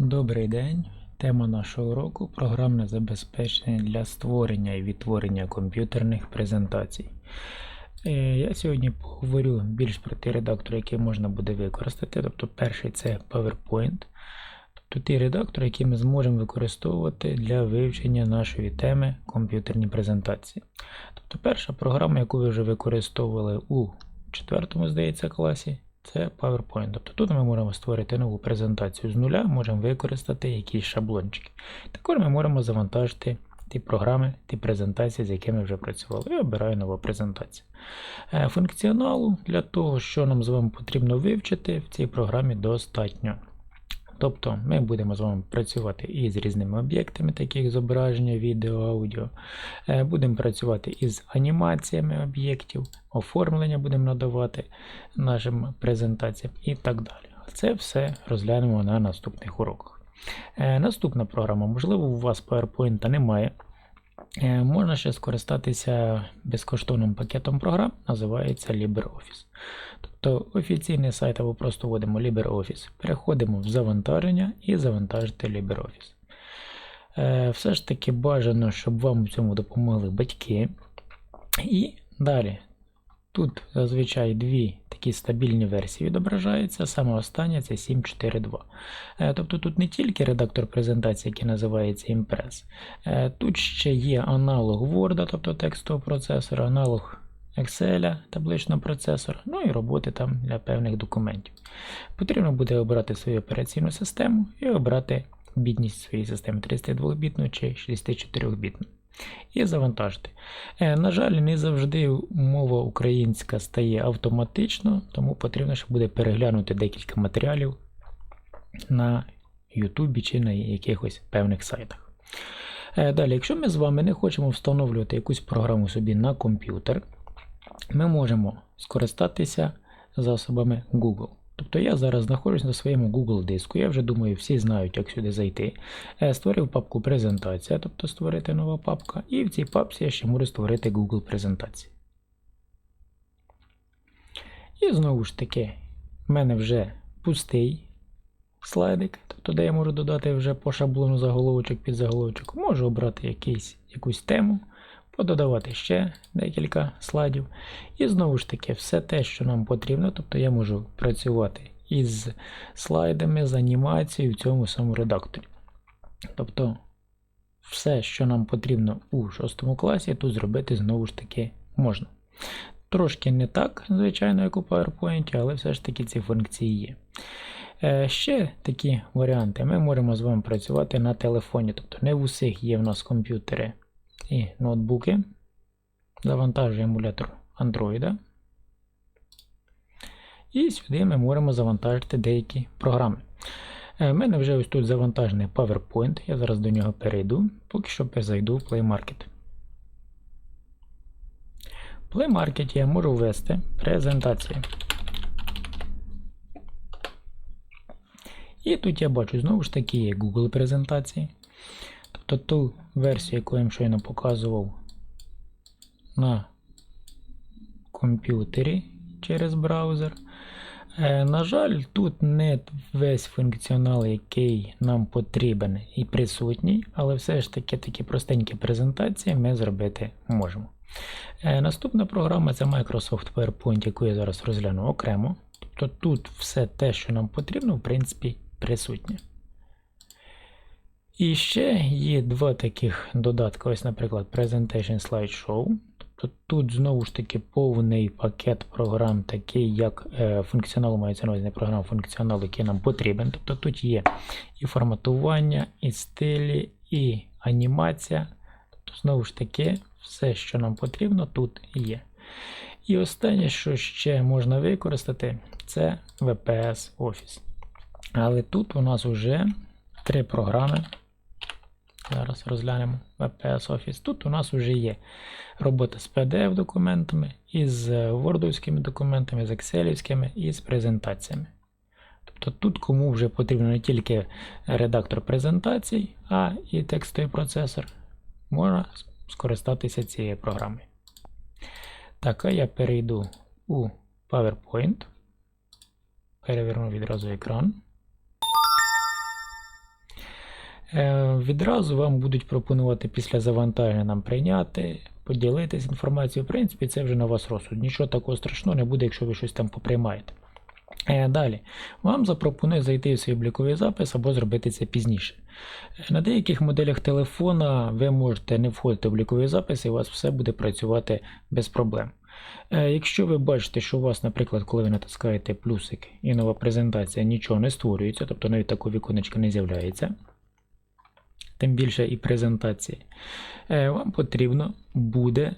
Добрий день. Тема нашого уроку програмне забезпечення для створення і відтворення комп'ютерних презентацій. Е, Я сьогодні поговорю більш про ті редактори, які можна буде використати. Тобто, перший це PowerPoint. Тобто ті редактори, які ми зможемо використовувати для вивчення нашої теми комп'ютерні презентації. Тобто, перша програма, яку ви вже використовували у четвертому, здається, класі, це PowerPoint. Тобто тут ми можемо створити нову презентацію з нуля, можемо використати якісь шаблончики. Також ми можемо завантажити ті програми, ті презентації, з якими вже працювали. Я обираю нову презентацію. Е, Функціоналу для того, що нам з вами потрібно вивчити, в цій програмі достатньо. Тобто ми будемо з вами працювати із різними об'єктами, такі як зображення, відео, аудіо. Е, Будемо працювати із анімаціями об'єктів, оформлення будемо надавати нашим презентаціям і так далі. Це все розглянемо на наступних уроках. Е, Наступна програма, можливо, у вас PowerPoint немає. Е, Можна ще скористатися безкоштовним пакетом програм, називається LibreOffice. Тобто офіційний сайт або просто вводимо LibreOffice, переходимо в завантаження і завантажити LibreOffice. Е, Все ж таки бажано, щоб вам у цьому допомогли батьки. І далі. Тут зазвичай дві такі стабільні версії відображаються. Саме остання це 7.4.2. Е, Тобто тут не тільки редактор презентації, який називається Impress. Е, Тут ще є аналог Word, тобто текстового процесора, аналог Excel, табличного процесора, ну і роботи там для певних документів. Потрібно буде обрати свою операційну систему і обрати бітність своєї системи 32-бітну чи 64-бітну. І завантажити. Е, На жаль, не завжди мова українська стає автоматично, тому потрібно, щоб буде переглянути декілька матеріалів на Ютубі чи на якихось певних сайтах. Е, Далі, якщо ми з вами не хочемо встановлювати якусь програму собі на комп'ютер, ми можемо скористатися засобами Google. Тобто я зараз знаходжусь на своєму Google диску. Я вже думаю, всі знають, як сюди зайти. Е, Створив папку презентація, тобто створити нова папка, і в цій папці я ще можу створити Google презентації. І знову ж таки, в мене вже пустий слайдик, тобто де я можу додати вже по шаблону заголовочок під заголовочок. Можу обрати якийсь, якусь тему, пододавати ще декілька слайдів. І знову ж таки, все те, що нам потрібно, тобто я можу працювати із слайдами, з анімацією в цьому самому редакторі. Тобто, все, що нам потрібно у 6 класі, тут зробити знову ж таки можна. Трошки не так, звичайно, як у PowerPoint, але все ж таки ці функції є. Е, Ще такі варіанти. Ми можемо з вами працювати на телефоні, тобто не в усіх є в нас комп'ютери і ноутбуки. Завантажуємо емулятор Android. І сюди ми можемо завантажити деякі програми. У мене вже ось тут завантажений PowerPoint. Я зараз до нього перейду, поки що зайду в Play Market. В Play Market я можу ввести презентації. І тут я бачу знову ж таки є Google презентації. Тобто ту версію, яку я вам щойно показував на комп'ютері через браузер. Е, На жаль, тут не весь функціонал, який нам потрібен і присутній, але все ж таки такі простенькі презентації ми зробити можемо. Е, Наступна програма це Microsoft PowerPoint, яку я зараз розгляну окремо. Тобто тут все те, що нам потрібно, в принципі, присутнє. І ще є два таких додатки. Ось, наприклад, Presentation Slideshow. Тобто тут знову ж таки повний пакет програм, такий як е, функціонал, мається на увазі програм, функціонал, який нам потрібен. Тобто тут є і форматування, і стилі, і анімація. Тобто, знову ж таки, все, що нам потрібно, тут є. І останнє, що ще можна використати, це VPS Office. Але тут у нас вже три програми. Зараз розглянемо VPS Office. Тут у нас вже є робота з PDF-документами, із Word документами, з Excel і з презентаціями. Тобто тут кому вже потрібно не тільки редактор презентацій, а і текстовий процесор, можна скористатися цією програмою. Так, а я перейду у PowerPoint. Переверну відразу екран. Відразу вам будуть пропонувати після завантаження нам прийняти, поділитися інформацією. В принципі, це вже на вас розсуд. Нічого такого страшного не буде, якщо ви щось там поприймаєте. Е, Далі, вам запропонує зайти в свій обліковий запис або зробити це пізніше. Е, На деяких моделях телефона ви можете не входити в обліковий запис, і у вас все буде працювати без проблем. Е, Якщо ви бачите, що у вас, наприклад, коли ви натискаєте плюсик і нова презентація, нічого не створюється, тобто навіть такого віконечка не з'являється, тим більше і презентації, е, вам потрібно буде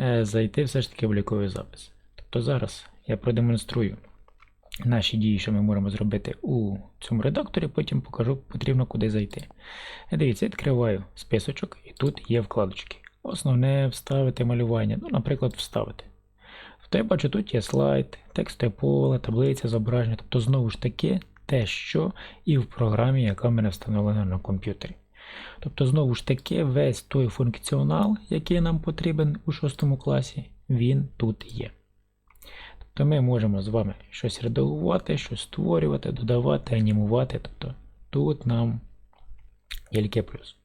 е, зайти все ж таки в обліковий запис. Тобто зараз я продемонструю наші дії, що ми можемо зробити у цьому редакторі, потім покажу, потрібно куди зайти. Е, Дивіться, відкриваю списочок, і тут є вкладочки. Основне вставити малювання, ну, наприклад, вставити. Тобто я бачу, тут є слайд, текстове поле, таблиця, зображення, тобто знову ж таки те, що і в програмі, яка в мене встановлена на комп'ютері. Тобто, знову ж таки, весь той функціонал, який нам потрібен у 6 класі, він тут є. Тобто ми можемо з вами щось редагувати, щось створювати, додавати, анімувати. Тобто тут нам тільки плюс.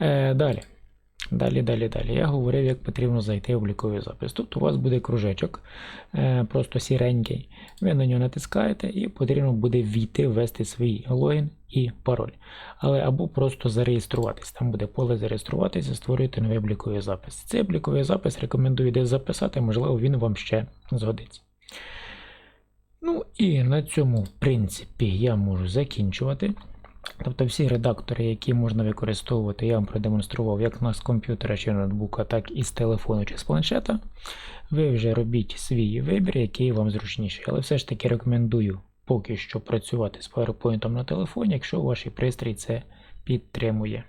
Е, далі. Далі, далі, далі. Я говорив, як потрібно зайти в обліковий запис. Тут у вас буде кружечок, е, просто сіренький. Ви на нього натискаєте і потрібно буде ввійти, ввести свій логін і пароль. Але або просто зареєструватись. Там буде поле зареєструватися, створюєте новий обліковий запис. Цей обліковий запис рекомендую десь записати, можливо, він вам ще згодиться. Ну і на цьому, в принципі, я можу закінчувати. Тобто всі редактори, які можна використовувати, я вам продемонстрував як з комп'ютера чи ноутбука, так і з телефону чи з планшета. Ви вже робіть свій вибір, який вам зручніший. Але все ж таки рекомендую поки що працювати з PowerPoint на телефоні, якщо ваш пристрій це підтримує.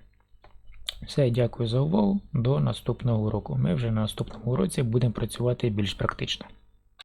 Все, дякую за увагу. До наступного уроку. Ми вже на наступному уроці будемо працювати більш практично.